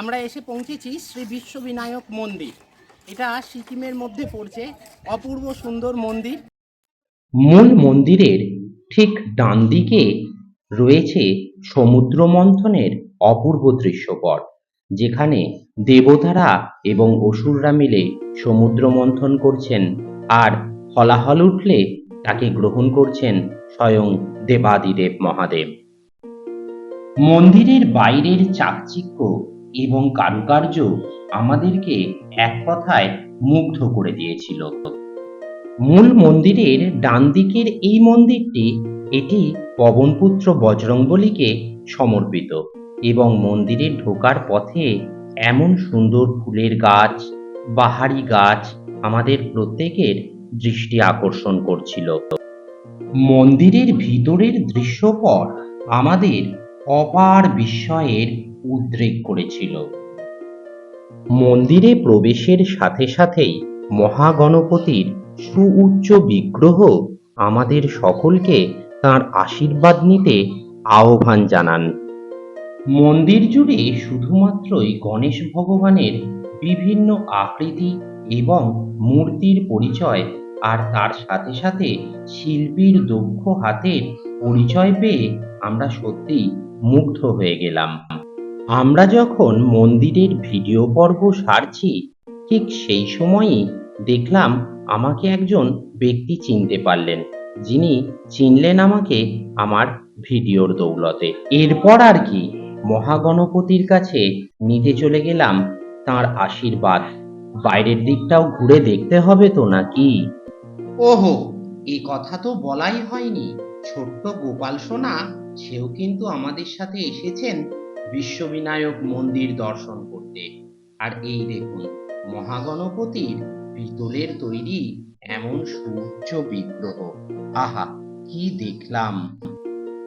আমরা এসে পৌঁছেছি শ্রী বিশ্ববিনায়ক মন্দির। এটা সিকিমের মধ্যে পড়ছে অপূর্ব সুন্দর মন্দির। মূল মন্দিরের ঠিক ডান দিকে রয়েছে সমুদ্র মন্থনের অপূর্ব দৃশ্যপট, যেখানে দেবতারা এবং অসুররা মিলে সমুদ্র মন্থন করছেন আর হলাহল উঠলে তাকে গ্রহণ করছেন স্বয়ং দেবাদিদেব মহাদেব। মন্দিরের বাইরের চাকচিক্য এবং কারুকার্য আমাদেরকে এক কথায় মুগ্ধ করে দিয়েছিল। মূল মন্দিরের ডান দিকের এই মন্দিরটি এটি পবনপুত্র বজরংবলীকে সমর্পিত এবং মন্দিরে ঢোকার পথে এমন সুন্দর ফুলের গাছ, বাহারি গাছ আমাদের প্রত্যেকের দৃষ্টি আকর্ষণ করছিল। মন্দিরের ভিতরের দৃশ্যপট আমাদের অপার বিস্ময়ের উদ্রেক করেছিল। মন্দিরে প্রবেশের সাথে সাথেই মহাগণপতির সুউচ্চ বিগ্রহ আমাদের সকলকে তার আশীর্বাদ নিতে আহ্বান জানান। মন্দির জুড়ে শুধুমাত্রই গণেশ ভগবানের বিভিন্ন আকৃতি এবং মূর্তির পরিচয় আর তার সাথে সাথে শিল্পীর দক্ষ হাতের পরিচয় পেয়ে আমরা সত্যিই মুগ্ধ হয়ে গেলাম। আমরা যখন মন্দিরের ভিডিও পর্ব সারছি, ঠিক সেই সময়ই দেখলাম আমাকে একজন ব্যক্তি চিনতে পারলেন, যিনি চিনলেন আমাকে আমার ভিডিওর দৌলতে। এরপর আর কি, মহাগণপতির কাছে নিতে চলে গেলাম তার আশীর্বাদ। বাইরের দিকটাও ঘুরে দেখতে হবে তো নাকি? ওহো, এ কথা তো বলাই হয়নি। ছোট্ট গোপাল সোনা, সেও কিন্তু আমাদের সাথে এসেছেন বিশ্ববিনায়ক মন্দির দর্শন করতে। আর এই দেখুন, মহাগণপতির পিতলের তৈরি এমন সূর্য বিগ্রহ। আহা, কি দেখলাম!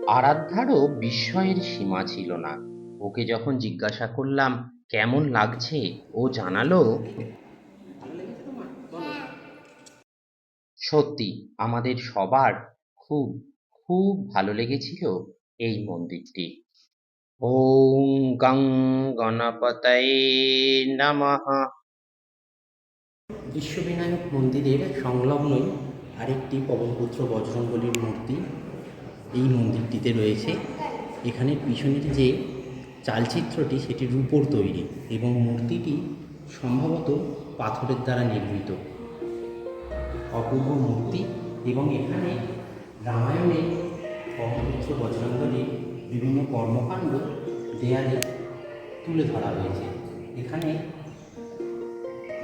আরাধ্যারও বিস্ময়ের সীমা ছিল না। ওকে যখন জিজ্ঞাসা করলাম, কেমন লাগছে? ও জানালো, সত্যি, আমাদের সবার খুব খুব ভালো লেগেছিল এই মন্দিরটি। ওম গং গণপতয়ে নমঃ বিশ্ববিনায়ক মন্দিরের সংলগ্নই আরেকটি পবনপুত্র বজরংবলীর মূর্তি এই মন্দিরটিতে রয়েছে। এখানে পিছনের যে চালচিত্রটি সেটি রূপোর তৈরি এবং মূর্তিটি সম্ভবত পাথরের দ্বারা নির্মিত। অপূর্ব মূর্তি এবং এখানে রামায়ণে পবনপুত্র বজরংবলীর বিভিন্ন কর্মকাণ্ড দেয়ালে তুলে ধরা হয়েছে। এখানে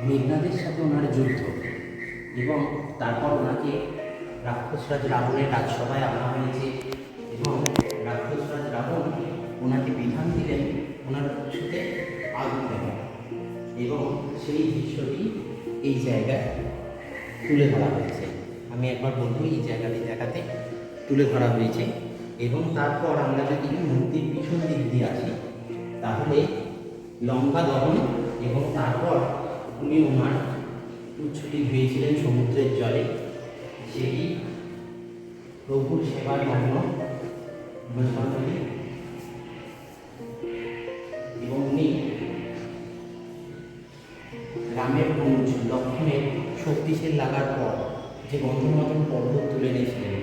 মেঘনাদের সাথে ওনার যুদ্ধ এবং তারপর ওনাকে রাক্ষসরাজ রাবণের রাজসভায় আনা হয়েছে এবং রাক্ষসরাজ রাবণ ওনাকে বিধান দিলেন ওনার ছুতে আগুন দেওয়া এবং সেই দৃশ্যটি এই জায়গায় তুলে ধরা হয়েছে। আমি একবার বলব, এই জায়গাটি দেখাতে তুলে ধরা হয়েছে। এবং তারপর আমরা যদি মূর্তির পিছন দিক দিয়ে আসি, তাহলে লঙ্কা দহন এবং তারপর উনি ওনার উচ্ছটি ধুয়েছিলেন সমুদ্রের জলে। সেটি প্রভুর সেবার মগ্ন বৈষ্ণবী এবং উনি রামের অনুজ লক্ষ্মণের শক্তিশীল লাগার পর যে গন্ধমাদন পর্বত তুলে এনেছিলেন,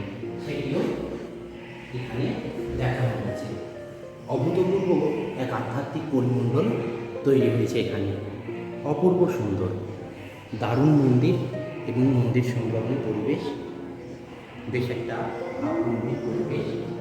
সেটিও এখানে দেখা হয়েছে। অভূতপূর্ব এক আধ্যাত্মিক পরিমণ্ডল তৈরি হয়েছে এখানে। অপূর্ব সুন্দর, দারুণ মন্দির এবং মন্দির সংলগ্ন পরিবেশ। বেশ একটা আপন পরিবেশ।